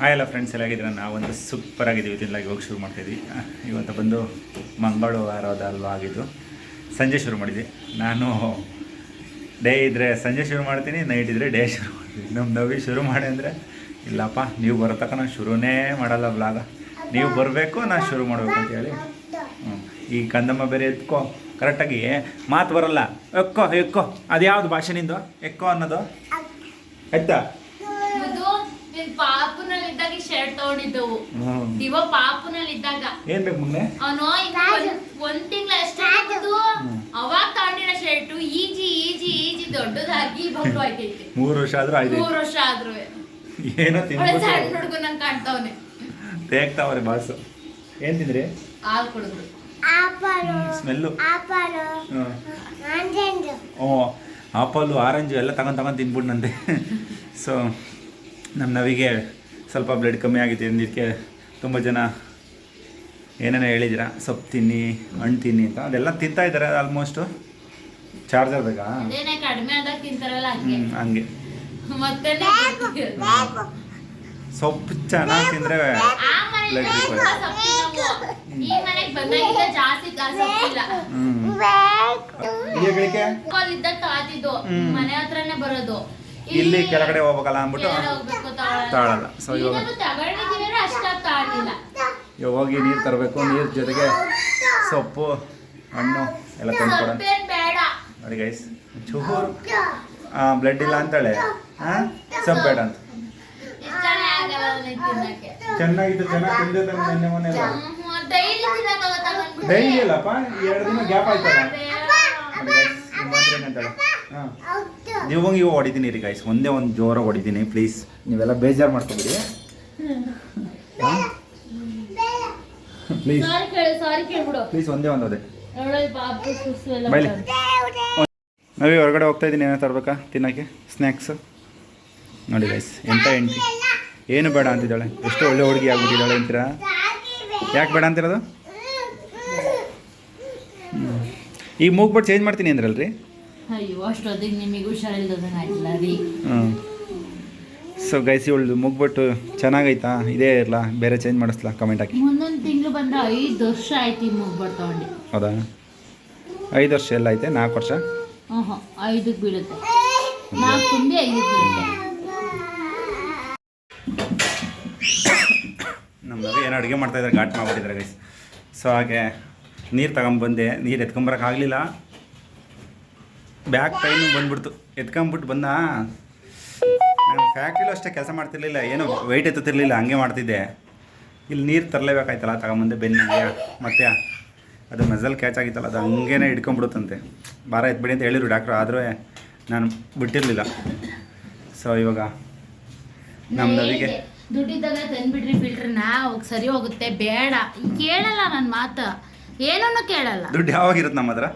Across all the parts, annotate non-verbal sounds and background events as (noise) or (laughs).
Hi ಎಲ್ಲ friends ಎಲ್ಲ ಆಗಿದ್ರೆ ನಾವು ಒಂದು ಸೂಪರ್ ಆಗಿದ್ದೀವಿ. ತಿನ್ನಲಾಗಿ ಹೋಗಿ ಶುರು ಮಾಡ್ತಾಯಿದ್ವಿ ಇವತ್ತು ಬಂದು ಮಂಗಳವಾರದ ಅಲ್ವಾ ಆಗಿದ್ದು. ಸಂಜೆ ಶುರು ಮಾಡಿದ್ವಿ. ನಾನು ಡೇ ಇದ್ದರೆ ಸಂಜೆ ಶುರು ಮಾಡ್ತೀನಿ ನೈಟ್ ಇದ್ದರೆ ಡೇ ಶುರು ಮಾಡ್ತೀನಿ. ನಮ್ಮ ನವಿ ಶುರು ಮಾಡಿ ಅಂದರೆ ಇಲ್ಲಪ್ಪ ನೀವು ಬರೋ ತನಕ ನಾನು ಶುರುನೇ ಮಾಡಲ್ಲ ಬ್ಲಾಗ ನೀವು ಬರಬೇಕು ನಾನು ಶುರು ಮಾಡಬೇಕು ಅಂತ ಹೇಳಿ. ಹ್ಞೂ ಈ ಕಂದಮ್ಮ ಬೇರೆ ಎತ್ಕೋ. ಕರೆಕ್ಟಾಗಿ ಮಾತು ಬರಲ್ಲ. ಎಕ್ಕೋ ಎಕ್ಕೋ ಅದು ಯಾವುದು ಭಾಷೆ ನಿಂದು? ಎಕ್ಕೋ ಅನ್ನೋದು? ಆಯ್ತಾ ಇದ್ದಾಗ ಶರ್ಟ್ ತಗೊಂಡಿದ್ದೆವು. ದಿವ ಪಾಪುನಲ್ಲಿ ಇದ್ದಾಗ ಏನು ಬೇಕು ಮುನ್ನೆ? ಅವನು ಒಂದ್ ತಿಂಗಳ ಅಷ್ಟೇ ಅವಾಗ ತಗೊಂಡಿರೋ ಶರ್ಟ್ ಈಜಿ ಈಜಿ ಈಜಿ ದೊಡ್ಡದಾಗಿ ಬೊಟ್ಟು ಆಯ್ತೈತಿ ಮೂರು ವರ್ಷ ಆದ್ರೂ ಆಯ್ತು ಮೂರ್ ವರ್ಷ ಆದ್ರೂ. ಏನೋ ತಿನ್ಬಿಟ್ಟು. ಸಣ್ಣ ಹುಡುಗ ನಂಗೆ ಕಾಣ್ತಾವನೆ. ತೇಗ್ತಾವ್ರೆ ಬಾಸು ಏನ್ ತಿಂದ್ರಿ? ಹಾಲು ಕುಡಿದ್ರು. ಆಪಲು. ಸ್ಮೆಲ್ಲು. ಓ ಆಪಲ್ಲು ಆರೆಂಜು ಎಲ್ಲ ತಗೊಂಡ್ ತಗೊಂಡ್ ತಿನ್ಬಿಡ್ನಂತೆ. (laughs) ಸೊ ನಮ್ಮ ನವಿಗೆ ಸ್ವಲ್ಪ ಬ್ಲಡ್ ಕಮ್ಮಿ ಆಗಿದೆ ಅಂದಿದ್ದಕ್ಕೆ ತುಂಬ ಜನ ಏನೇನೋ ಹೇಳಿದಿರ ಸೊಪ್ಪು ತಿನ್ನಿ ಹಣ್ಣು ತಿನ್ನಿ ಅಂತ. ಅದೆಲ್ಲ ತಿಂತಾ ಇದ್ದಾರೆ ಆಲ್ಮೋಸ್ಟು ಚಾರ್ಜರ್ ಬೇಕಾ ಕಡಿಮೆ ಆದಾಗ ತಿಂತಾರಲ್ಲ ಹಂಗೆ. ಹ್ಞೂ ಹಂಗೆ. ಮತ್ತೆ ಬೇಕು ಸೊಪ್ಪು ಚೆನ್ನಾಗಿ ತಿಂದರೆ ಸೊಪ್ಪಿಲ್ಲ ಹ್ಞೂ ಇಲ್ಲಿ ಕೆಳಗಡೆ ಹೋಗ್ಬೇಕಲ್ಲ ಅಂದ್ಬಿಟ್ಟು ತಾಳಲ್ಲ. ಸೊ ಇವಾಗ ಇವಾಗ ಹೋಗಿ ನೀರು ತರಬೇಕು ನೀರು ಜೊತೆಗೆ ಸೊಪ್ಪು ಹಣ್ಣು ಎಲ್ಲ ತಂದ್ಕೊಡೋಣ. ಬೇಡ. ನೋಡಿ ಗೈಸ್ ಚೂರು ಬ್ಲಡ್ ಇಲ್ಲ ಅಂತಾಳೆ? ಹಾಂ ಸೊಪ್ಪು ಬೇಡ ಅಂತ. ಚೆನ್ನಾಗಿತ್ತು ಚೆನ್ನಾಗಿ ತಿಂದೆ ನೆನ್ನೆ ಮೊನ್ನೆ ಎಲ್ಲ. ಡೈಲಿ ಇಲ್ಲಪ್ಪ ಡೈಲಿ ಅಲ್ಲಪ್ಪ? ಎರಡು ದಿನ ಗ್ಯಾಪ್ ಆಯ್ತಲ್ಲ? ನೋಡಿ ನೀವು ಇವಾಗ ಹೊಡಿತೀನಿ ರೀ ಗಾಯ್ಸ್ ಒಂದೇ ಒಂದು ಜೋರಾಗಿ ಹೊಡಿತೀನಿ ಪ್ಲೀಸ್ ನೀವೆಲ್ಲ ಬೇಜಾರು ಮಾಡ್ಕೊಬಿಡಿ. ಪ್ಲೀಸ್ ಪ್ಲೀಸ್ ಒಂದೇ ಒಂದು ಅದೇ ಬೈಲಿ. ನಾವೇ ಹೊರಗಡೆ ಹೋಗ್ತಾ ಇದ್ದೀನಿ ಏನೋ ತರಬೇಕಾ? ತಿನ್ನೋಕ್ಕೆ? ಸ್ನ್ಯಾಕ್ಸ್ ನೋಡಿ ಗೈಸ್ ಎಂತ ಹೆಂಡ್ತಿ ಏನು ಬೇಡ ಅಂತಿದ್ದಾಳೆ. ಎಷ್ಟು ಒಳ್ಳೆ ಹುಡುಗಿ ಆಗ್ಬಿಟ್ಟಿದ್ದಾಳೆ ಅಂತೀರಾ? ಯಾಕೆ ಬೇಡ ಅಂತಿರೋದು? ಈಗ ಮೂಗ್ಬಿಟ್ಟು ಚೇಂಜ್ ಮಾಡ್ತೀನಿ ಅಂದ್ರಲ್ರಿ? ಅಯ್ಯೋ ಅಷ್ಟೊತ್ತಿಗೆ ನಿಮಗೆ ಹುಷಾರಿಲ್ದಂಗೆ ಆಗಿಲ್ಲ ರೀ ಸೊ ಗೈಸ್ ಇವಳು ಮುಗ್ಬಿಟ್ಟು ಚೆನ್ನಾಗೈತಾ? ಇದೇ ಇರಲ್ಲ ಬೇರೆ ಚೇಂಜ್ ಮಾಡಿಸ್ಲಾ? ಕಮೆಂಟ್ ಹಾಕಿ. ಮುಂದೊಂದು ತಿಂಗಳು ಬಂದ ಐದು ವರ್ಷ ಆಯ್ತು ಈ ಮುಗ್ಬಿಟ್ಟು ತಗೊಂಡು. ಹೌದಾ? ಐದು ವರ್ಷ ಎಲ್ಲ ಐತೆ? ನಾಲ್ಕು ವರ್ಷ? ಹ್ಞೂ ಐದಕ್ಕೆ ಬೀಳುತ್ತೆ. ನಾಲ್ಕು ತುಂಬಿ ಐದಕ್ಕೆ ಬೀಳುತ್ತೆ. ನಮ್ಮ ಮಗ ಏನೋ ಅಡುಗೆ ಮಾಡ್ತಾ ಇದ್ದಾರೆ ಘಾಟ್ ಮಾಡ್ಬಿಟ್ಟಿದ್ದಾರೆ ಗೈಸ್ ಸೊ ಹಾಗೆ ನೀರು ತಗೊಂಬಂದೆ ನೀರು ಎತ್ಕೊಂಬರಕ್ಕಾಗಲಿಲ್ಲ ಬ್ಯಾಕ್ ಪೈನು ಬಂದ್ಬಿಡ್ತು. ಎತ್ಕೊಂಬಿಟ್ಟು ಬಂದ. ನಾನು ಫ್ಯಾಕ್ಟ್ರಿಲೂ ಅಷ್ಟೇ ಕೆಲಸ ಮಾಡ್ತಿರ್ಲಿಲ್ಲ. ಏನೋ ವೆಯ್ಟ್ ಎತ್ತುತ್ತಿರಲಿಲ್ಲ ಹಂಗೆ ಮಾಡ್ತಿದ್ದೆ. ಇಲ್ಲಿ ನೀರು ತರಲೇಬೇಕಾಯ್ತಲ್ಲ ತಗೊಂಬಂದೆ ಬೆನ್ನಿಗೆ ಮತ್ತೆ ಅದು ಮೆಸಲ್ ಕ್ಯಾಚ್ ಆಗಿತ್ತಲ್ಲ ಅದು ಹಂಗೇನೆ ಹಿಡ್ಕೊಂಬಿಡುತ್ತಂತೆ. ಭಾರ ಎತ್ಬಿಡಿ ಅಂತ ಹೇಳಿದ್ರು ಡಾಕ್ಟ್ರು ಆದರೂ ನಾನು ಬಿಟ್ಟಿರಲಿಲ್ಲ. ಸೊ ಇವಾಗ ನಮ್ಮ ನವಿಗೆ ದುಡ್ಡಿದ್ದಾಗ ತಂದ್ಬಿಡ್ರಿ ಫಿಲ್ಟರ್ನ ಹೋಗಿ ಸರಿ ಹೋಗುತ್ತೆ ಬೇಡ. ಕೇಳಲ್ಲ ನನ್ನ ಮಾತು. ಏನನ್ನು ಕೇಳಲ್ಲ. ದುಡ್ಡು ಯಾವಾಗಿರುತ್ತೆ ನಮ್ಮ ಹತ್ರ?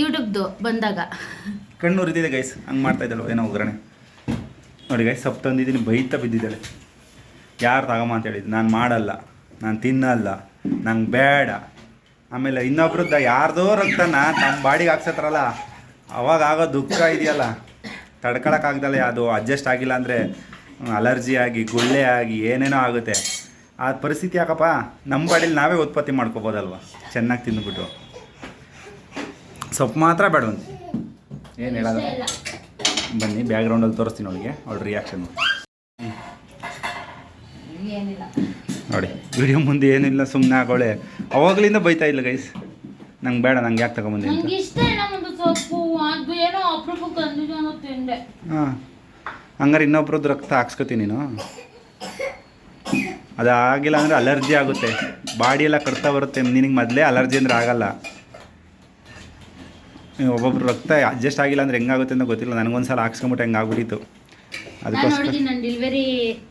ಯೂಟ್ಯೂಬ್ದು ಬಂದಾಗ. ಕಣ್ಣು ಉರಿದಿದೆ ಗೈಸ್ ಹಂಗೆ ಮಾಡ್ತಾ ಇದ್ದಾಳು ಏನೋ ಒಗ್ಗರಣೆ ನೋಡಿ ಗೈಸ್ ಸೊಪ್ಪು ತಂದಿದ್ದೀನಿ, ಬೈತಾ ಬಿದ್ದಿದ್ದಾಳೆ. ಯಾರು ತಗೊಂಬ ಅಂತ ಹೇಳಿದ್ದು, ನಾನು ಮಾಡಲ್ಲ, ನಾನು ತಿನ್ನಲ್ಲ, ನಂಗೆ ಬೇಡ. ಆಮೇಲೆ ಇನ್ನೊಬ್ರದ್ದು ಯಾರ್ದೋ ರಕ್ತನ ನಮ್ಮ ಬಾಡಿಗೆ ಹಾಕ್ಸತ್ರಲ್ಲ, ಅವಾಗ ಆಗೋ ದುಃಖ ಇದೆಯಲ್ಲ. ತಡ್ಕೊಳಕ್ಕಾಗ್ದಲ್ಲ ಅದು ಅಡ್ಜಸ್ಟ್ ಆಗಿಲ್ಲ ಅಂದರೆ ಅಲರ್ಜಿ ಆಗಿ, ಗುಳ್ಳೆ ಆಗಿ, ಏನೇನೋ ಆಗುತ್ತೆ. ಆ ಪರಿಸ್ಥಿತಿ ಯಾಕಪ್ಪ? ನಮ್ಮ ಬಾಡಿಲಿ ನಾವೇ ಉತ್ಪತ್ತಿ ಮಾಡ್ಕೋಬೋದಲ್ವ? ಚೆನ್ನಾಗಿ ತಿಂದ್ಬಿಟ್ಟು ಸೊಪ್ಪು ಮಾತ್ರ ಬೇಡವಂತೆ ಏನು ಹೇಳೋದು? ಬನ್ನಿ ಬ್ಯಾಕ್ಗ್ರೌಂಡಲ್ಲಿ ತೋರಿಸ್ತೀನಿ ಅವಳಿಗೆ ಅವಳ ರಿಯಾಕ್ಷನ್ ನೋಡಿ ವಿಡಿಯೋ ಮುಂದೆ ಏನಿಲ್ಲ ಸುಮ್ಮನೆ ಆಗೋಳೆ. ಅವಾಗಲಿಂದ ಬೈತಾ ಇಲ್ಲ ಗೈಸ್ ನಂಗೆ ಬೇಡ ನಂಗೆ ಯಾಕೆ ತಗೊಂಬಂದೆ ಹಾಂ. ಹಂಗಾರೆ ಇನ್ನೊಬ್ರದ್ದು ರಕ್ತ ಹಾಕ್ಸ್ಕೊತೀನಿ ನೀನು. ಅದಾಗಿಲ್ಲ ಅಂದರೆ ಅಲರ್ಜಿ ಆಗುತ್ತೆ. ಬಾಡಿ ಎಲ್ಲ ಕಡ್ತಾ ಬರುತ್ತೆ. ನಿನಗೆ ಮೊದಲೇ ಅಲರ್ಜಿ ಅಂದರೆ ಆಗಲ್ಲ. ಒಬ್ಬೊಬ್ರು ರಕ್ತ ಅಡ್ಜಸ್ಟ್ ಆಗಿಲ್ಲ ಅಂದ್ರೆ ಹೆಂಗಾಗುತ್ತೆ ಅಂತ ಗೊತ್ತಿಲ್ಲ. ನನಗೊಂದು ಸಲ ಹಾಕ್ಸ್ಕೊಂಬಿಟ್ಟು ಹೆಂಗೆ ಆಗ್ಬಿಟ್ಟಿತ್ತು ನಾನು ಅದಕ್ಕೋಸ್ಕರ. ನನ್ನ ಡೆಲಿವರಿ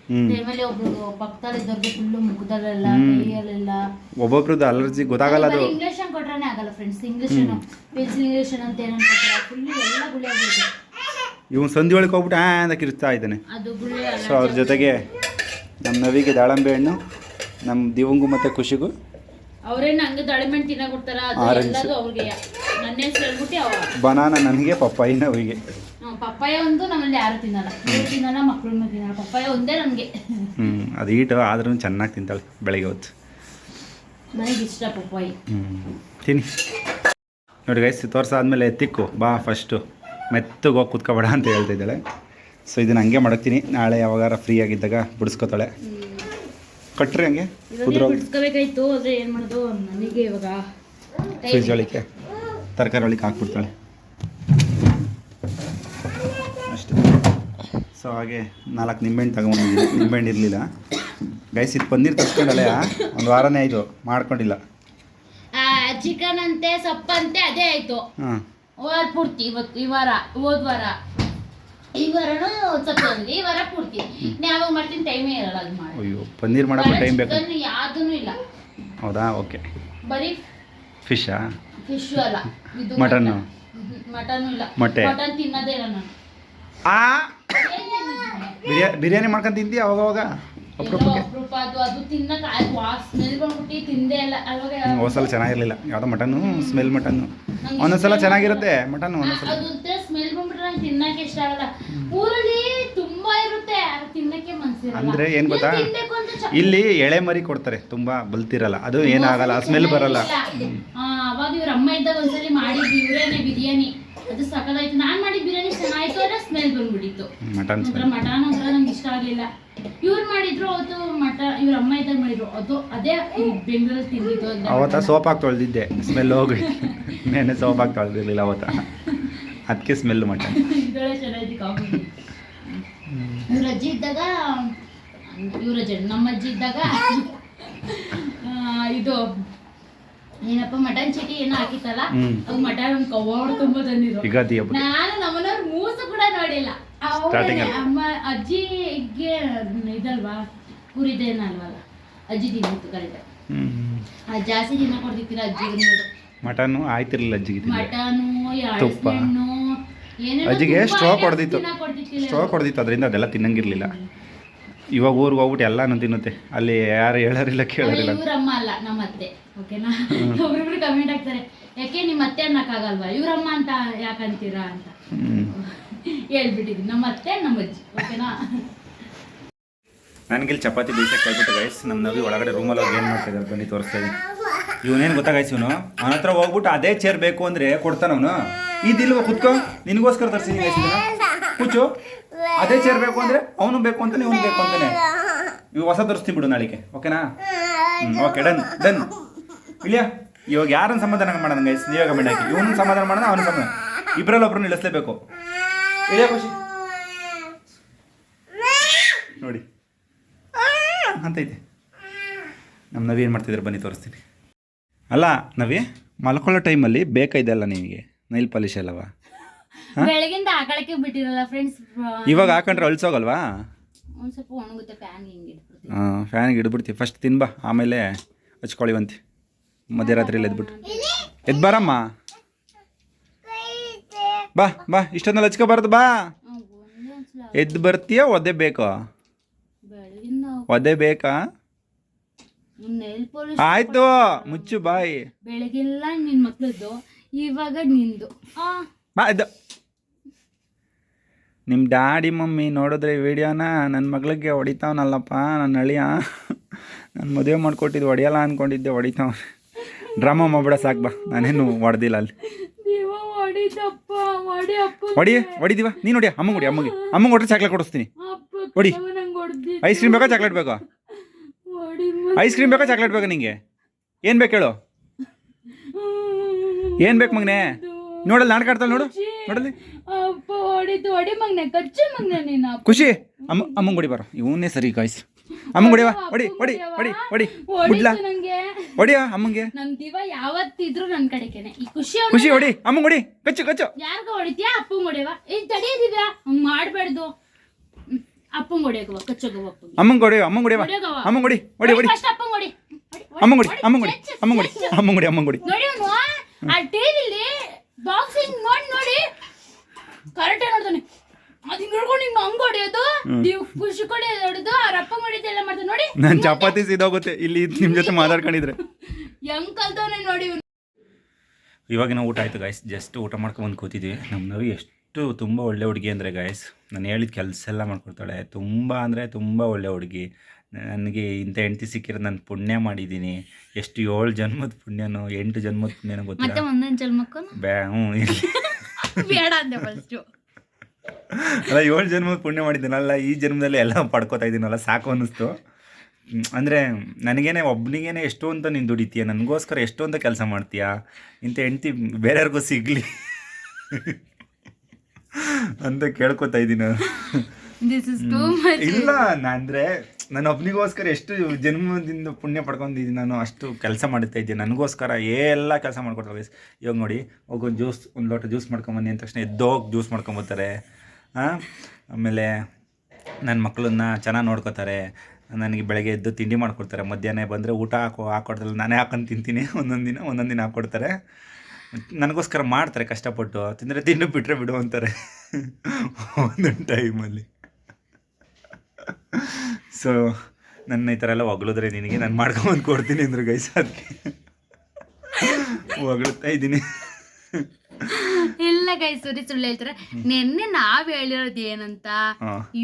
ಹ್ಮ್. ಟೈಮಲ್ಲಿ ಒಬ್ರು ಪಕ್ಕದಲ್ಲಿದ್ದವ್ರಿಗೆ ಫುಲ್ಲು ಮುಖದಲ್ಲೆಲ್ಲ ಹ್ಮ್. ಕೈಯಲ್ಲೆಲ್ಲ. ಒಬ್ಬೊಬ್ರದ್ದು ಅಲರ್ಜಿ ಗೊತ್ತಾಗಲ್ಲ ಅದು. ಇಂಗ್ಲಿಷನ್ ಕೊಟ್ರೆ ಆಗಲ್ಲ ಫ್ರೆಂಡ್ಸ್ ಇಂಗ್ಲಿಷ್ ಪೆನ್ಸಿಲ್ ಇಂಗ್ಲಿಷನ್ ಅಂತ ಏನೋ ಕೊಟ್ಟಾರೆ ಎಲ್ಲ ಗುಳಿ ಆಗ್ಬಿಡುತ್ತೆ. ಇವನು ಸಂಧಿ ಒಳಗೆ ಹೋಗ್ಬಿಟ್ಟು ಆ ಅಂತ ಕಿರ್ತಾ ಇದ್ದಾನೆ. ಸೊ ಅವ್ರ ಜೊತೆಗೆ ನಮ್ಮ ನವಿಗೆ ದಾಳಂಬೆ ಹಣ್ಣು ನಮ್ಮ ದಿವಂಗು ಮತ್ತು ಖುಷಿಗೂ ಅವ್ರೇನು ಹಂಗೆ ದಾಳಿಮೆಣ್ ತಿನ್ನಕ್ ಕೊಡ್ತಾರ? ಆರೆಂಜ್. ಅವ್ರಿಗೆ. ನನ್ನ ಹೆಸರು ಹೇಳ್ಬಿಟ್ಟು ಅವ. ಬನಾನ ನನಗೆ ಪಪ್ಪಾಯಿ ನವಿಗೆ. ಹ್ಮ್, ಪಪ್ಪಾಯ ಒಂದು ನಮ್ಮಲ್ಲಿ ಯಾರು ತಿನ್ನಲ್ಲ. ಇವ್ರು ತಿನ್ನಲ್ಲ ಮಕ್ಕಳು ತಿನ್ನಲ್ಲ. ಪಪ್ಪಾಯ ಒಂದೇ ನಮಗೆ. ಹ್ಞೂ ಅದು ಈಟು ಆದ್ರೂ ಚೆನ್ನಾಗಿ ತಿಂತಾಳೆ ಬೆಳಗ್ಗೆ ಹೊತ್ತು. ನನಗೆ ಇಷ್ಟ ಪಪ್ಪಾಯಿ. ಹ್ಞೂ ತಿನ್ನಿ. ನೋಡಿ ಗೈಸ್ ತೋರ್ಸಾದ್ಮೇಲೆ ತಿಕ್ಕು. ಬಾ ಫಸ್ಟು ಮೆತ್ತಗೆ ಹೋಗಿ ಕುತ್ಕೋಬೇಡ ಅಂತ ಹೇಳ್ತಿದ್ದಾಳೆ ಸೊ ಇದನ್ನ ಹಂಗೆ ಮಾಡಕ್ತೀನಿ ನಾಳೆ ಯಾವಾಗಾರ ಫ್ರೀ ಆಗಿದ್ದಾಗ ಬಿಡಿಸ್ಕೊತಾಳೆ. ಕಟ್ರಿ ಹಂಗೆ. ಇವಾಗ ಕುದ್ರೋ ಬಿಡಿಸ್ಕೋಬೇಕಾಯ್ತು ಆದರೆ ಏನು ಮಾಡೋದು? ನನಗೆ ಇವಾಗ time ಒಳಗೆ ತರಕಾರಿ ಒಳಗೆ ಹಾಕ್ಬಿಡ್ತಾಳೆ. ಅಷ್ಟೇ. ಸೊ ಹಾಗೆ ನಾಲ್ಕು ನಿಂಬೆಹಣ್ಣು ತಗೊಂಡಿದ್ದೀನಿ ನಿಂಬೆಹಣ್ಣು ಇರಲಿಲ್ಲ. ಗೈಸ್ ಇದು ಪನ್ನೀರ್ ತರ್ಸ್ಕೊಂಡಲ್ಲ ಒಂದು ವಾರನೇ ಆಯಿತು ಮಾಡ್ಕೊಂಡಿಲ್ಲ. ಚಿಕನ್ ಅಂತೆ ಸೊಪ್ಪಂತೆ ಅದೇ ಆಯ್ತು. ಹಾಂ. ವಾರ ಪೂರ್ತಿ ಇವತ್ತು ಈ ವಾರ ಹೋದ್ ವಾರ ಈ ವಾರನೂ ಈ ವಾರ ಪೂರ್ತಿ. ಯಾವಾಗ ಮಾಡ್ತೀನಿ ಟೈಮೇ ಇರಲ್ಲ ಅದು ಮಾಡಿ. ಅಯ್ಯೋ ಪನ್ನೀರ್ ಮಾಡೋಕ್ಕೆ ಟೈಮ್ ಬೇಕು. ಯಾವುದೂ ಇಲ್ಲ. ಹೌದಾ? ಓಕೆ ಬರೀ ಫಿಶಾ ಫಿಶ್ ಅಲ್ಲ. ಇದು (laughs) ಮಟನ್ನು ಮಟನ್ ಇಲ್ಲ. ಮೊಟ್ಟೆ. ಮಟನ್ ತಿನ್ನೋದೇ ಇಲ್ಲ ನಾನು. ಆ? ಏನ್ ಬಿರಿಯಾನಿ ಮಾಡ್ಕೊಂಡು ತಿಂತೀಯ ಅವಾಗ ಅವಾಗ ಅಪರೂಪಕ್ಕೆ? ಅಪರೂಪ ಅದು ಸ್ಮೆಲ್ ಬಂದ್ಬಿಟ್ಟು ತಿಂದೆ ಇಲ್ಲ. ಅಲ್ವಾಗ ಹೋದ್ಸಲ ಚೆನ್ನಾಗಿರಲಿಲ್ಲ. ಯಾವುದೋ ಮಟನ್ನು ಸ್ಮೆಲ್ ಮಟನ್ನು ಒಂದೊಂದ್ಸಲ ಚೆನ್ನಾಗಿರುತ್ತೆ ಮಟನ್ ಒಂದೊಂದ್ಸಲ. ಅದು ಒಂಥರ ಸ್ಮೆಲ್ ಬಂದ್ಬಿಟ್ರೆ ನಂಗೆ ತಿನ್ನಕ್ಕೆ ಇಷ್ಟ ಆಗಲ್ಲ. ಊರಲ್ಲಿ ತುಂಬಾ ಇರುತ್ತೆ ಅದು ತಿನ್ನಕ್ಕೆ ಮನ್ಸಿರಲ್ಲ. ಅಂದ್ರೆ ಏನ್ ಗೊತ್ತಾ? ಇಲ್ಲಿ ಎಳೆ ಮರಿ ಕೊಡ್ತಾರೆ ತುಂಬಾ ಬಲ್ತಿರಲ್ಲ ಅದು ಏನಾಗಲ್ಲ ಸ್ಮೆಲ್ ಬರಲ್ಲ. ಅವಾಗ ಇವ್ರ ಅಮ್ಮ ಇದ್ದಾಗ ಒಂದ್ಸಲಿ ಮಾಡಿದ್ವಿ ಇವರೇನೆ ಬಿರಿಯಾನಿ. ಅದು ಸಕಲಾಯ್ತು ನಾನ್ ಮಾಡಿದ ಬಿರಿಯಾನಿ ಚೆನ್ನಾಯ್ತು ಅಂದ್ರೆ ಸ್ಮೆಲ್ ಬಂದ್ಬಿಟ್ಟಿತ್ತು. ಮಟನ್ ಮಟನ್ ಅಂದ್ರೆ ನಂಗೆ ಇಷ್ಟ ಆಗ್ಲಿಲ್ಲ. ಇವ್ರು ಮಾಡಿದ್ರು ಅವತ್ತು ಮಟ ಇವ್ರ ಅಮ್ಮ ಇದ್ದಾಗ ಮಾಡಿದ್ರು. ಅದು ಅದೇ ಬೆಂಗಳೂರಲ್ಲಿ ತಿಂದಿದ್ದು ಅವತ್ತ. ಸೋಪ್ ಹಾಕಿ ತೊಳೆದಿದ್ದೆ ಸ್ಮೆಲ್ ಹೋಗಿ ನೆನೆ ಸೋಪ್ ಹಾಕಿ ತೊಳೆದಿರ್ಲಿಲ್ಲ ಅವತ್ತ. ಅದಕ್ಕೆ ಸ್ಮೆಲ್ ಮಟನ್. (laughs) ಇದ್ರೊಳಗೆ ಚೆನ್ನಾಗಿತ್ತು ಕಾಫಿ ಇವ್ರ ಅಜ್ಜಿ ಇದ್ದಾಗ ಇವ್ರ ಜನ ನಮ್ಮ ಅಜ್ಜಿ ಇದ್ದಾಗ ಇದು ಏನಪ್ಪ ಮಟನ್ ಚೀಟಿ ಏನೋ ಹಾಕಿತ್ತಲ್ಲ. ಅದು ಮಟನ್ ಒಂದು ಕವಾಡ್ ತುಂಬ ತಂದಿದ್ರು. ನಾನು ನಮ್ಮನವ್ರ ಮೂಸ ಕೂಡ ನೋಡಿಲ್ಲ. ಅಮ್ಮ ಅಜ್ಜಿಗೆ ಇದಲ್ವಾ ಕುರಿದೇನಲ್ವಲ್ಲ ಅಜ್ಜಿ ದಿನ ಹ್ಮ್ ಜಾಸ್ತಿ ದಿನ ಕೊಡ್ತಿರ್ತೀರ ಅಜ್ಜಿಗೆ ಮಟನ್ ಆಯ್ತಿರ್ಲಿಲ್ಲ ಅಜ್ಜಿಗೆ ಮಟನು ತುಪ್ಪ. ಅಜ್ಜಿಗೆ ಸ್ಟ್ರಾ ಸ್ಟ್ರೋಕ್ ಸ್ಟ್ರಾ ಹೊಡೆದಿತ್ತು ಅದರಿಂದ ಅದೆಲ್ಲ ತಿನ್ನಂಗಿರ್ಲಿಲ್ಲ. ಇವಾಗ ಊರಿಗೆ ಹೋಗ್ಬಿಟ್ಟು ಎಲ್ಲಾನು ತಿನ್ನುತ್ತೆ. ಅಲ್ಲಿ ಯಾರು ಹೇಳೋರಿಲ್ಲ ಕೇಳೋರಿಲ್ಲ. ಇವರಮ್ಮ ಅಲ್ಲ ನಮ್ಮ ಅತ್ತೆ ಓಕೆನಾ ಒಬ್ರಿಬ್ರು ಕಮೆಂಟ್ ಹಾಕ್ತಾರೆ ಯಾಕೆ ನಿಮ್ಮ ಅತ್ತೆ ಅನ್ನಕ್ಕಾಗಲ್ವಾ ಇವರಮ್ಮ ಅಂತ ಯಾಕಂತೀರಾ ಅಂತ? ಹೇಳ್ಬಿಟ್ಟಿದ್ವಿ ನಮ್ಮ ಅತ್ತೆ ನಮ್ಮ ಅಜ್ಜಿ ಓಕೆನಾ ನನಗಿಲ್ಲಿ ಚಪಾತಿ ಬೇಯಿಸಕ್ಕೆ ಕೇಳ್ಬಿಟ್ಟು ಗೈಸ್ ನಮ್ಮ ನವಿ ಒಳಗಡೆ ರೂಮಲ್ಲಿ ಹೋಗಿ ಏನು ಮಾಡ್ತಾ ಇದ್ದಾರೆ ಬನ್ನಿ ತೋರಿಸ್ತಾ ಇದ್ದೀನಿ ಇವನೇನು ಗೊತ್ತಾಗೈಸ್ ಇವನು? ಅವನ ಹತ್ರ ಹೋಗ್ಬಿಟ್ಟು ಅದೇ ಚೇರ್ ಬೇಕು ಅಂದರೆ ಕೊಡ್ತಾನವನು ಇದಿಲ್ವ ಕುತ್ಕೋ? ನಿನಗೋಸ್ಕರ ತರಿಸಿ ಕೂಚು ಅದೇ ಚೇರ್ ಬೇಕು ಅಂದ್ರೆ ಅವನು ಬೇಕು ಅಂತಾನೆ ಇವನು ಬೇಕು ಅಂತಾನೆ. ಇವಾಗ ಹೊಸ ತರಿಸ್ತೀನಿ ಬಿಡು ನಾಳೆಗೆ ಓಕೆನಾ ಹ್ಞೂ ಓಕೆ ಡನ್ ಡನ್ ಇಳಿಯಾ ಇವಾಗ ಯಾರನ್ನ ಸಮಾಧಾನ ಮಾಡೋಣ ಗೈಸ್ ನೀವೇ ಕಮೆಂಟ್ ಹಾಕಿ. ಇವನು ಸಮಾಧಾನ ಮಾಡೋಣ ಅವನು ಸಮಾಧಾನ ಇಬ್ಬರಲ್ಲಿ ಒಬ್ಬರನ್ನ ಇಳಿಸ್ಲೇಬೇಕು ಇಲ್ಲ ಖುಷಿ? ನೋಡಿ. ಅಂತೈತೆ ನಮ್ಮ ನವಿ ಏನು ಮಾಡ್ತಿದ್ದಾರೆ ಬನ್ನಿ ತೋರಿಸ್ತೀನಿ. ಅಲ್ಲ ನವಿ ಮಲ್ಕೊಳ್ಳೋ ಟೈಮಲ್ಲಿ ಬೇಕಾಯ್ದಲ್ಲ ನಿಮಗೆ. ನೈಲ್ ಪಾಲಿಶ್ ಅಲ್ಲವ? ಬೆಳಗಿಂದ ಆಕಳಕ್ಕೆ ಬಿಟ್ಟಿರಲ್ಲ ಫ್ರೆಂಡ್ಸ್ ಇವಾಗ ಹಾಕೊಂಡ್ರೆ ಅಳ್ಸೋಗಲ್ವಾ? ಒಂದ್ ಸ್ವಲ್ಪ ಒಣಗುತ್ತೆ ಫ್ಯಾನ್ ಹಿಂಗೆ ಹಾಂ ಫ್ಯಾನಿಗೆ ಇಡ್ಬಿಡ್ತೀವಿ. ಫಸ್ಟ್ ತಿನ್ಬಾ ಆಮೇಲೆ ಹಚ್ಕೊಳಿವಂತಿ. ಮಧ್ಯರಾತ್ರಿಯಲ್ಲಿ ಎದ್ಬಿಟ್ಟು. ಎದ್ ಬಾರಮ್ಮ. ಬಾ ಬಾ ಇಷ್ಟೊಂದಲ್ಲಿ ಹಚ್ಕೋಬಾರ್ದು ಬಾ. ಎದ್ದು ಬರ್ತೀಯ ಒದೆ ಬೇಕೋ? ಬೆಳಗಿಂದ ಒದ್ದೆ ಬೇಕಾ? ನೇಲ್ ಪಾಲಿಶ್ ಆಯ್ತು ಮುಚ್ಚು ಬಾಯಿ. ಬೆಳಗ್ಗೆಲ್ಲ ನಿನ್ ಮಕ್ಳದ್ದು ಇವಾಗ ನಿಂದು. ಆ ಬಾ ಇದ್ದ ನಿಮ್ಮ ಡ್ಯಾಡಿ ಮಮ್ಮಿ ನೋಡಿದ್ರೆ ಈ ವಿಡಿಯೋನ ನನ್ನ ಮಗಳಿಗೆ ಹೊಡಿತಾವನಲ್ಲಪ್ಪ ನನ್ನ ಅಳಿಯ. ನಾನು ಮದುವೆ ಮಾಡಿಕೊಟ್ಟಿದ್ದು ಹೊಡಿಯಲ್ಲ ಅಂದ್ಕೊಂಡಿದ್ದೆ ಹೊಡಿತಾವ. ಡ್ರಾಮಾ ಮಾಡ್ಬಿಡ ಸಾಕು ಬಾ ನಾನೇನು ಹೊಡೆದಿಲ್ಲ ಅಲ್ಲಿ. ಹೊಡಿ ಹೊಡಿದೀವ? ನೀನು ಹೊಡಿ ಅಮ್ಮಗೆ ಹೊಡಿ ಅಮ್ಮಗೆ. ಅಮ್ಮಗೆ ಹೊಟ್ಟೆ ಚಾಕ್ಲೇಟ್ ಕೊಡಿಸ್ತೀನಿ. ಹೊಡಿ. ಐಸ್ ಕ್ರೀಮ್ ಬೇಕಾ ಚಾಕ್ಲೇಟ್ ಬೇಕಾ? ಐಸ್ ಕ್ರೀಮ್ ಬೇಕಾ ಚಾಕ್ಲೇಟ್ ಬೇಕಾ ನಿಂಗೆ? ಏನು ಬೇಕು ಹೇಳು? ಏನು ಬೇಕು ಮಗನೇ? ನೋಡಲ್ಲಿ ನಾಟಕ ಆಡ್ತಾಳೆ ನೋಡು. ನೋಡಲ್ಲಿ. ಅಪ್ಪ ಹೊಡಿತು ಹೊಡಿ ಮಗ್ನೆ ಕಚ್ಚು ಮಗ್ನೆ ನೀನು. ಖುಷಿ. ಅಮ್ಮ ಅಮ್ಮಂಗೆ ಹೊಡಿ ಬರೋ. ಇವನ್ನೇ ಸರಿ ಗಾಯ್ಸ್ ಅಮ್ಮಂಗೆ ಹೊಡಿವಾ ಹೊಡಿ ಹೊಡಿ ಹೊಡಿ ಹೊಡಿ. ಬಿಡ್ಲಾ ಹೊಡಿಯ ಹೊಡಿಯಾ ಅಮ್ಮಂಗೆ? ನಮ್ ದಿವ ಯಾವತ್ತಿದ್ರು ನನ್ ಕಡೆಗೇನೆ. ಈ ಖುಷಿ ಖುಷಿ ಹೊಡಿ. ಅಮ್ಮಂಗೆ ಹೊಡಿ. ಕಚ್ಚು ಕಚ್ಚು. ಯಾರ್ಗ ಹೊಡಿತೀಯಾ? ಅಪ್ಪಂಗ್ ಹೊಡಿಯವ ಏ ತಡಿಯದಿವ್ಯಾ ಹಂಗ್ ಮಾಡ್ಬಾರ್ದು. ಅಪ್ಪಂಗ್ ಹೊಡಿಯೋಗವ ಕಚ್ಚೋಗವ ಅಪ್ಪಂಗೆ. ಅಮ್ಮಂಗೆ ಹೊಡಿ ಅಮ್ಮಂಗೆ ಅಮ್ಮ ಅಮ್ಮಂಗೆ ಹೊಡಿ ಹೊಡಿ ಹೊಡಿ ಗುಡಿ ಅಮ್ಮ ಹೊಡಿ. ಅಮ್ಮಂಗೆ ಹೊಡಿ ಅಮ್ಮಂಗೆ ಹೊಡಿ ಅಮ್ಮಂಗೆ ಹೊಡಿ ಚೆಚ್ಚು. ಅಮ್ಮಂಗೆ ಹೊಡಿ ಅಮ್ಮಂಗೆ ಹೊಡಿ. ನೋಡಿ ಅವ್ನು ಆ ಟಿವಿಲಿ ಬಾಕ್ಸಿಂಗ್ ಮಾಡಿ ನೋಡಿ. ಕರೆಕ್ಟ್ ನೋಡ್ತಾನೆ. ಅದ್ ಹಿಂಗ್ ಹಿಡ್ಕೊಂಡು ಹಿಂಗ್ ಹಂಗ್ ಹೊಡಿಯೋದು ನೀವು ಖುಷಿ ಕೊಡಿ ಹೊಡೆದು ಅವ್ರ ಅಪ್ಪ ಹೊಡಿಯೋದು ಎಲ್ಲ ಮಾಡ್ತಾನೆ ನೋಡಿ. ನಾನು ಚಪಾತಿ ಸಿದೋಗುತ್ತೆ. ಇಲ್ಲಿ ನಿಮ್ಮ ಜೊತೆ ಮಾತಾಡ್ಕೊಂಡಿದ್ರೆ. (laughs) ಹೆಂಗ್ ಕಲ್ತವನೆ ನೋಡಿ ಇವ್ನು. ಇವಾಗಿನ ಊಟ ಆಯ್ತು ಗಾಯ್ಸ್ ಜಸ್ಟ್ ಊಟ ಮಾಡ್ಕೊಂಡು ಬಂದು ಕೂತಿದ್ವಿ. ನಮ್ಮ ನವಿ ಎಷ್ಟು ಎಷ್ಟು ತುಂಬ ಒಳ್ಳೆ ಹುಡುಗಿ ಅಂದರೆ ಗಾಯ್ಸ್ ನಾನು ಹೇಳಿದ ಕೆಲಸ ಎಲ್ಲ ಮಾಡ್ಕೊಡ್ತಾಳೆ. ತುಂಬ ಅಂದರೆ ತುಂಬ ಒಳ್ಳೆ ಹುಡುಗಿ. ನನಗೆ ಇಂಥ ಹೆಂಡತಿ ಸಿಕ್ಕಿರೋದು ನಾನು ಪುಣ್ಯ ಮಾಡಿದ್ದೀನಿ. ಎಷ್ಟು ಏಳು ಜನ್ಮದ ಪುಣ್ಯನೋ ಎಂಟು ಜನ್ಮದ ಪುಣ್ಯನೋ ಗೊತ್ತಿಲ್ಲ ಬ್ಯಾ ಹ್ಞೂ. (laughs) ಅಲ್ಲ ಏಳು ಜನ್ಮದ ಪುಣ್ಯ ಮಾಡಿದ್ದೀನಲ್ಲ ಈ ಜನ್ಮದಲ್ಲಿ ಎಲ್ಲ ಪಡ್ಕೋತಾ ಇದ್ದೀನಲ್ಲ ಸಾಕು ಅನ್ನಿಸ್ತು. ಅಂದರೆ ನನಗೇನೆ ಒಬ್ಬನಿಗೇನೆ ಎಷ್ಟು ಅಂತ ನೀನು ದುಡಿತೀಯ ನನಗೋಸ್ಕರ ಎಷ್ಟು ಅಂತ ಕೆಲಸ ಮಾಡ್ತೀಯಾ ಇಂಥ ಹೆಂಡ್ತಿ ಬೇರೆಯವ್ರಿಗೂ ಸಿಗಲಿ. ಅಂತ ಕೇಳ್ಕೊತಾ ಇದ್ದೀನಿ. ಇಲ್ಲ ಅಂದ್ರೆ ನಾನು ಒಬ್ಬನಿಗೋಸ್ಕರ ಎಷ್ಟು ಜನ್ಮದಿಂದ ಪುಣ್ಯ ಪಡ್ಕೊಂಡಿದ್ದೀನಿ ನಾನು ಅಷ್ಟು ಕೆಲಸ ಮಾಡುತ್ತಾ ಇದ್ದೀನಿ. ನನಗೋಸ್ಕರ ಎಲ್ಲ ಕೆಲಸ ಮಾಡ್ಕೊಡ್ತಾರೆ. ಇವಾಗ ನೋಡಿ ಹೋಗೊಂದು ಜ್ಯೂಸ್ ಒಂದು ಲೋಟ ಜ್ಯೂಸ್ ಮಾಡ್ಕೊಂಬನ್ನಿ ಅಂದ ತಕ್ಷಣ ಎದ್ದೋಗಿ ಜ್ಯೂಸ್ ಮಾಡ್ಕೊಂಬರ್ತಾರೆ ಹಾಂ? ಆಮೇಲೆ ನನ್ನ ಮಕ್ಕಳನ್ನ ಚೆನ್ನಾಗಿ ನೋಡ್ಕೋತಾರೆ. ನನಗೆ ಬೆಳಗ್ಗೆ ಎದ್ದು ತಿಂಡಿ ಮಾಡ್ಕೊಡ್ತಾರೆ. ಮಧ್ಯಾಹ್ನ ಬಂದರೆ ಊಟ ಹಾಕೋ ಹಾಕೊಡ್ತಾರೆ ನಾನೇ ಹಾಕೊಂಡು ತಿಂತೀನಿ. ಒಂದೊಂದು ದಿನ ಒಂದೊಂದು ದಿನ ಹಾಕ್ಕೊಡ್ತಾರೆ ನನಗೋಸ್ಕರ ಮಾಡ್ತಾರೆ ಕಷ್ಟಪಟ್ಟು. ತಿಂದರೆ ತಿನ್ನು ಬಿಟ್ಟರೆ ಬಿಡು ಅಂತಾರೆ. ಒಂದೊಂದು ಟೈಮಲ್ಲಿ ಸೊ ನನ್ನ ಈ ಥರ ಎಲ್ಲ ಹೊಗಳಿದ್ರೆ ನಿನಗೆ ನಾನು ಮಾಡ್ಕೊಂಬಂದು ಕೊಡ್ತೀನಿ ಅಂದರು ಗೈಸ್ ಅದಕ್ಕೆ ಹೊಗಳ್ತಾ ಇದ್ದೀನಿ. ಇಲ್ಲ ಕೈ ಸುರಿ ಸುಳ್ಳು ಹೇಳ್ತಾರೆ. ನಿನ್ನೆ ನಾವ್ ಹೇಳಿರೋದು ಏನಂತ?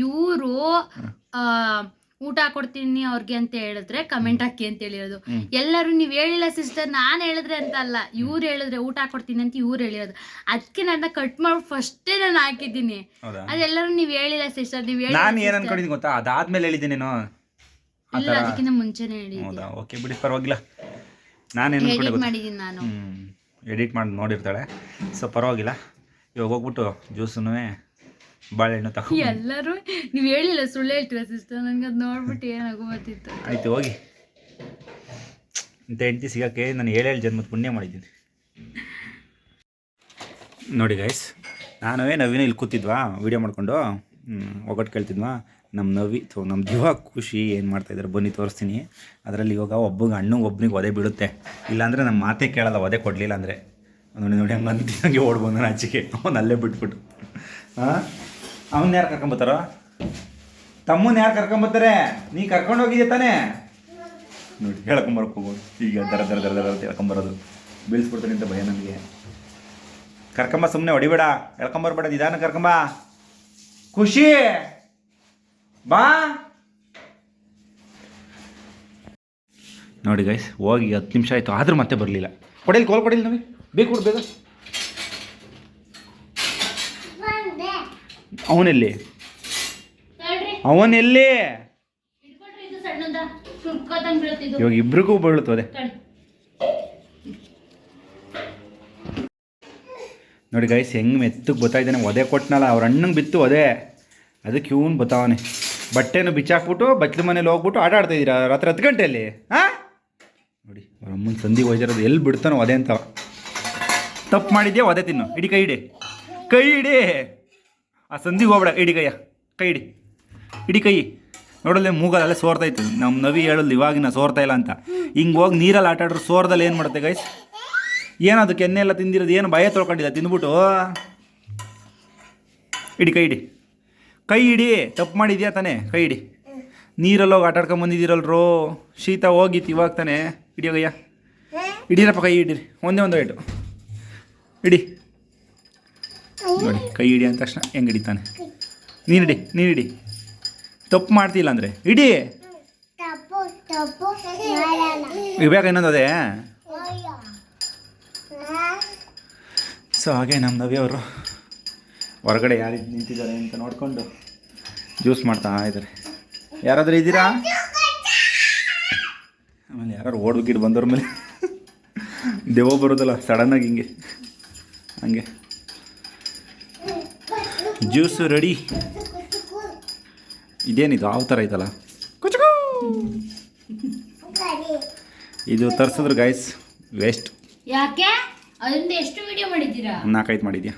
ಇವರು ಊಟ ಕೊಡ್ತೀನಿ ಅವ್ರಿಗೆ ಅಂತ ಹೇಳಿದ್ರೆ ಕಮೆಂಟ್ ಹಾಕಿ ಅಂತ ಹೇಳಿರೋದು. ಎಲ್ಲರೂ ನೀವು ಹೇಳಿಲ್ಲ ಸಿಸ್ಟರ್ ನಾನು ಹೇಳಿದ್ರೆ ಅಂತ ಅಲ್ಲ. ಇವ್ರು ಹೇಳಿದ್ರೆ ಊಟ ಕೊಡ್ತೀನಿ ಅಂತ ಇವ್ರು ಹೇಳಿರೋದು. ಅದಕ್ಕೆ ನನ್ನ ಕಟ್ ಮಾಡಿ ಫಸ್ಟೇ ನಾನು ಹಾಕಿದ್ದೀನಿ. ಅದೆಲ್ಲರೂ ನೀವು ಹೇಳಿಲ್ಲ ಸಿಸ್ಟರ್ ನೀವು ಹೇಳಿ ನಾನು ಏನು ಅನ್ಕೊಂಡಿದ್ದೀನಿ ಗೊತ್ತಾ? ಅದಾದ್ಮೇಲೆ ಹೇಳಿದ್ದೀನೇನೋ? ಇಲ್ಲ ಅದಕ್ಕಿಂತ ಮುಂಚೆನೆ ಹೇಳಿದ್ದೀನಿ. ಹೌದಾ? ಓಕೆ ಬಿಡಿ ಪರವಾಗಿಲ್ಲ. ನಾನೇನು ಅನ್ಕೊಂಡೆ ಎಡಿಟ್ ಗೊತ್ತಾ? ಮಾಡಿದೀನಿ ನಾನು. ಎಡಿಟ್ ಮಾಡಿ ನೋಡಿರ್ತಾಳೆ. ಸೊ ಪರವಾಗಿಲ್ಲ. ಇವಾಗ ಹೋಗ್ಬಿಟ್ಟು ಜ್ಯೂಸನ್ನು ಬಾಳೆಹಣ್ಣು ತಗೋ ಎಲ್ಲರೂ ನೀವು ಹೇಳಿಲ್ಲ ಸುಳ್ಳು ಹೇಳ್ತೀರಾ ಸಿಸ್ಟರ್ ನನ್ಗೆ ಅದ್ ನೋಡ್ಬಿಟ್ಟು ಏನಾಗೋ ಬರ್ತಿತ್ತು ಆಯ್ತು ಹೋಗಿ. ಇಂಥ ಹೆಂಡತಿ ಸಿಗೋಕ್ಕೆ ನಾನು ಏಳೇಳು ಜನ್ಮದ ಪುಣ್ಯ ಮಾಡಿದ್ದೀನಿ. ನೋಡಿ ಗೈಸ್ ನಾನು ನವೀನ ಇಲ್ಲಿ ಕೂತಿದ್ವಾ ವೀಡಿಯೋ ಮಾಡಿಕೊಂಡು ಒಗಟ್ಟು ಕೇಳ್ತಿದ್ವಾ ನಮ್ಮ ನವಿ ಸೊ ನಮ್ಮ ದಿವ ಖುಷಿ ಏನು ಮಾಡ್ತಾಯಿದ್ದಾರೆ ಬನ್ನಿ ತೋರಿಸ್ತೀನಿ. ಅದರಲ್ಲಿ ಇವಾಗ ಒಬ್ಬಗೆ ಹಣ್ಣು ಒಬ್ಬನಿಗೆ ಒದೆ ಬಿಡುತ್ತೆ ಇಲ್ಲಾಂದರೆ ನಮ್ಮ ಮಾತೇ ಕೇಳಲ್ಲ ಒದೆ ಕೊಡಲಿಲ್ಲ ಅಂದರೆ. ನೋಡಿ ನೋಡಿ ಹಂಗೆ ಅಂತಿದ್ದಂಗೆ ಓಡ್ಬೋದು ನಾನು ಆಚೆಗೆ. ಅವ್ನು ಅಲ್ಲೇ ಬಿಟ್ಬಿಟ್ಟು. ಹಾಂ? ಅವನ್ನ ಯಾರು ಕರ್ಕೊಂಬತ್ತಾರ ತಮ್ಮನ್ನ ಯಾರು ಕರ್ಕೊಂಬತ್ತಾರೆ ನೀ ಕರ್ಕೊಂಡು ಹೋಗಿದ್ಯಾ ತಾನೇ? ನೋಡಿ ಹೇಳ್ಕೊಂಬರಕ್ಕೆ ಹೋಗೋದು ಈಗ ದರ ದರ ದರ ದರ ಅಂತ ಹೇಳ್ಕೊಂಬರೋದು ಬೀಳ್ಸ್ಬಿಡ್ತಾನೆ ಅಂತ ಭಯ ನನಗೆ ಕರ್ಕೊಂಬ ಸುಮ್ಮನೆ ಹೊಡಿಬೇಡ. ಹೇಳ್ಕೊಂಬರ್ಬೇಡ ನಿಧಾನ ಕರ್ಕೊಂಬ. ಖುಷಿ! ಬಾ! ನೋಡಿ ಗೈಸ್ ಹೋಗಿ ಹತ್ತು ನಿಮಿಷ ಆಯಿತು. ಆದರೂ ಮತ್ತೆ ಬರಲಿಲ್ಲ. ಕೊಡಿಲ್ ಕೋಲ್ ಕೊಡಿಲ್ ನಮಗೆ? ಬೇಕು ಕೊಡು ಬೇಗ ಬಂದೆ ಅವನೆಲ್ಲಿ? ಅವನೆಲ್ಲಿ? ಇವಾಗ ಇಬ್ರಿಗೂ ಬೀಳುತ್ತದೆ. ನೋಡಿ ಗೈಸ್ ಹೆಂಗ್ ಮೆತ್ತಗೆ ಬತ್ತಾಯಿದ್ದಾನೆ ಒದೆ ಕೊಟ್ಟನಲ್ಲ ಅವ್ರ ಅಣ್ಣಂಗೆ ಬಿತ್ತು ಒದೆ. ಅದಕ್ಕೆ ಇವನು ಬತ್ತಾವನೆ. ಬಟ್ಟೆನೂ ಬಿಚ್ಚಾಕ್ಬಿಟ್ಟು ಬಚ್ಚಲ ಮನೇಲಿ ಹೋಗ್ಬಿಟ್ಟು ಆಟ ಆಡ್ತಾ ಇದ್ದೀರಾ? ರಾತ್ರಿ ಹತ್ತು ಗಂಟೆಯಲ್ಲಿ? ಹಾಂ? ನೋಡಿ ಅವ್ರ ಅಮ್ಮನ ಸಂಧಿ ಹೋಯ್ತಿರೋದು ಎಲ್ಲಿ ಬಿಡ್ತಾನೋ ಒದೆ ಅಂತ. ತಪ್ಪು ಮಾಡಿದ್ಯಾ? ಒದೆ ತಿನ್ನು. ಇಡಿ ಕೈ ಇಡಿ. ಕೈ ಇಡಿ. ಆ ಸಂಧಿ ಹೋಗ್ಬೇಡ, ಇಡಿ ಕೈಯ ಕೈ ಇಡಿ. ಇಡಿ ಕೈ ನೋಡಲ್ಲೇ ಮೂಗಲ್ಲೇ ಸೋರ್ತೈತೆ ನಮ್ಮ ನವಿ ಹೇಳಲ್ಲ ಇವಾಗಿನ ಸೋರ್ತಾ ಇಲ್ಲ ಅಂತ. ಹಿಂಗೆ ಹೋಗಿ ನೀರಲ್ಲಿ ಆಟ ಆಡ್ರು ಸೋರ್ದಲ್ಲಿ ಏನು ಮಾಡುತ್ತೆ ಗೈಸ್ ಏನು ಅದಕ್ಕೆ ಎಣ್ಣೆ ಎಲ್ಲ ತಿಂದಿರೋದು ಏನು ಭಯ ತೊಳ್ಕೊಂಡಿಲ್ಲ, ತಿಂದ್ಬಿಟ್ಟು. ಇಡಿ ಕೈ ಇಡಿ. ಕೈ ಇಡಿ, ತಪ್ಪು ಮಾಡಿದ್ಯಾ ತಾನೇ? ಕೈ ಇಡಿ. ನೀರಲ್ಲಿ ಹೋಗಿ ಆಟಾಡ್ಕೊಂಡು ಬಂದಿದ್ದೀರಲ್ರೋ? ಶೀತ ಹೋಗಿತ್ತು ಇವಾಗ ತಾನೇ? ಹಿಡಿಯೋಗಯ್ಯ ಹಿಡೀರಪ್ಪ ಕೈ ಇಡಿರಿ ಒಂದೇ ಒಂದು ಐಟು ಇಡಿ. ನೋಡಿ, ಕೈ ಹಿಡಿ ಅಂದ ತಕ್ಷಣ ಹೆಂಗೆ ಹಿಡಿತಾನೆ? ನೀನು ಹಿಡಿ ನೀನು ಹಿಡಿ. ತಪ್ಪು ಮಾಡ್ತಿಲ್ಲ ಅಂದರೆ? ಇಡಿ ಇವಾಗ ಇನ್ನೊಂದು ಅದೇ? ಸೊ ಹಾಗೆ ನಮ್ಮ ಅವರು ಹೊರಗಡೆ ಯಾರು ನಿಂತಿದ್ದಾರೆ ಅಂತ ನೋಡಿಕೊಂಡು ಜ್ಯೂಸ್ ಮಾಡ್ತಾ ಇದ್ದಾರೆ. ಯಾರಾದರೂ ಇದ್ದೀರಾ? ಆಮೇಲೆ ಯಾರು ಓಡ್ಬೇಕಿಟ್ಟು ಬಂದವ್ರ ಮೇಲೆ. ದೆವ್ವ ಬರೋದಲ್ಲ ಸಡನ್ನಾಗಿ ಹಿಂಗೆ. ಹಂಗೆ. Juice ready. ಇದೇನಿದು? ಯಾವ ಥರ ಐತಲ್ಲ ಕುಚುಕು! ಇದು ತರಿಸಿದ್ರು ಗೈಸ್ ವೇಸ್ಟ್ ಯಾಕೆ? ಅದರಿಂದ ಎಷ್ಟು ವಿಡಿಯೋ ಮಾಡಿದ್ದೀರಾ? ನಾಲ್ಕೈದು ಮಾಡಿದ್ಯಾ?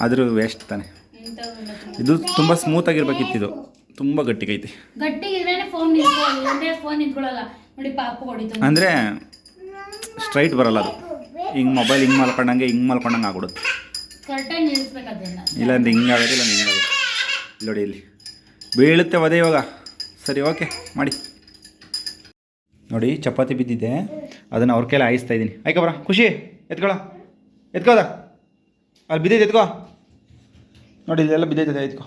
ಆದರೂ ವೇಸ್ಟ್ ತಾನೆ. ಇದು ತುಂಬ ಸ್ಮೂತಾಗಿರ್ಬೇಕಿತ್ತು ಇದು. ತುಂಬ ಗಟ್ಟಿಗೈತಿ. ಅಂದರೆ ಸ್ಟ್ರೈಟ್ ಬರಲ್ಲ ಅದು. ಹಿಂಗೆ ಮೊಬೈಲ್ ಹಿಂಗೆ ಮಲ್ಕೊಂಡಂಗೆ ಹಿಂಗೆ ಮಲ್ಕೊಂಡಂಗೆ ಆಗ್ಬಿಡುತ್ತೆ. ಕರೆಕ್ಟಾಗಿ ನಿಲ್ಲಿಸ್ಬೇಕು ಅದನ್ನ ಇಲ್ಲಾಂದ್ರೆ ಹಿಂಗೆ ಆಗುತ್ತೆ ಇಲ್ಲ ಹಿಂಗಾಗುತ್ತೆ ಇಲ್ಲಿ ನೋಡಿ ಇಲ್ಲಿ. ಬೀಳುತ್ತೆ ಅದೇ ಇವಾಗ. ಸರಿ ಓಕೆ ಮಾಡಿ. ನೋಡಿ, ಚಪಾತಿ ಬಿದ್ದಿದೆ. ಅದನ್ನು ಅವ್ರ ಕೈಲಿ ಆಯಿಸ್ತಾ ಇದ್ದೀನಿ. ಆಯ್ಕ ಬರ ಖುಷಿ. ಎತ್ಕೊಳ. ಎತ್ಕೋದ ಅಲ್ಲಿ ಬಿದ್ದೈತೆ ಎತ್ಕೋ. ನೋಡಿ ಇಲ್ಲೆಲ್ಲ ಬಿದ್ದೈತೆ ಎತ್ಕೋ.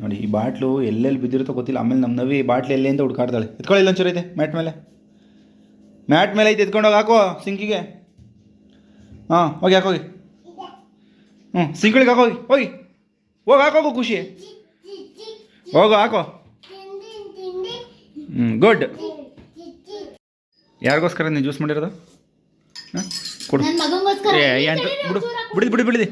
ನೋಡಿ, ಈ ಬಾಟ್ಲು ಎಲ್ಲೆಲ್ಲಿ ಬಿದ್ದಿರುತ್ತೋ ಗೊತ್ತಿಲ್ಲ. ಆಮೇಲೆ ನಮ್ಮ ನವಿ ಬಾಟ್ಲು ಎಲ್ಲೇ ಅಂತ ಹುಡ್ಕಾಡ್ತಾಳೆ. ಎತ್ಕೊಳ್ಳಿ ಇಲ್ಲೊಂಚೂರು ಐತೆ, ಮ್ಯಾಟ್ ಮೇಲೆ. ಮ್ಯಾಟ್ ಮೇಲೆ ಐತೆ, ಎತ್ಕೊಂಡೋಗಿ ಹಾಕೋ ಸಿಂಕಿಗೆ. ಹಾಂ, ಹೋಗಿ ಹಾಕೋಗಿ ಹ್ಞೂ ಸಿಂಗಳಿಗೆ ಹಾಕೋಗಿ ಹೋಗಿ ಹೋಗಿ. ಹಾಕೋಗು ಖುಷಿ. ಹೋಗು ಹಾಕೋ. ಹ್ಞೂ ಗುಡ್ ಯಾರಿಗೋಸ್ಕರ ನೀನು ಜ್ಯೂಸ್ ಮಾಡಿರೋದು? ಹಾಂ? ಕೊಡು. ಏ ಅಂತ ಬಿಡು ಬಿಡಿದು ಬಿಡಿ ಬಿಡಿದಿ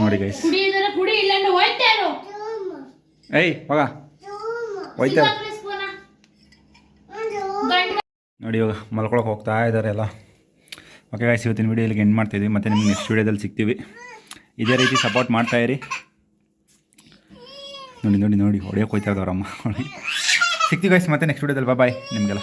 ನೋಡಿ ಗೈಸ್ ಏಯ್ ಹೋಗ. ತುಮ್ಮ ಹೋಯ್ತಾರೆ ನೋಡಿ ಇವಾಗ ಮಲ್ಕೊಳಕ್ಕೆ ಹೋಗ್ತಾ ಇದ್ದಾರೆ ಎಲ್ಲ. ಓಕೆ ಗಾಯ್ಸ್ ಇವತ್ತಿನ ವೀಡಿಯೋ ಇಲ್ಲಿಗೆ ಎಂಡ್ ಮಾಡ್ತಾಯಿದ್ವಿ ಮತ್ತೆ ನಿಮ್ಗೆ ನೆಕ್ಸ್ಟ್ ವೀಡಿಯೋದಲ್ಲಿ ಸಿಗ್ತೀವಿ. ಇದೇ ರೀತಿ ಸಪೋರ್ಟ್ ಮಾಡ್ತಾ ಇರಿ. ನೋಡಿ ನೋಡಿ ನೋಡಿ ಹೊಡೆಯೋಕೆ ಹೋಯ್ತಾ ಇದ್ದವ್ರಮ್ಮ ಸಿಗ್ತೀವಿ ಗಾಯ್ಸ್ ಮತ್ತೆ ನೆಕ್ಸ್ಟ್ ವೀಡಿಯೋದಲ್ಲಿ ಬಾಯ್ ನಿಮಗೆಲ್ಲ.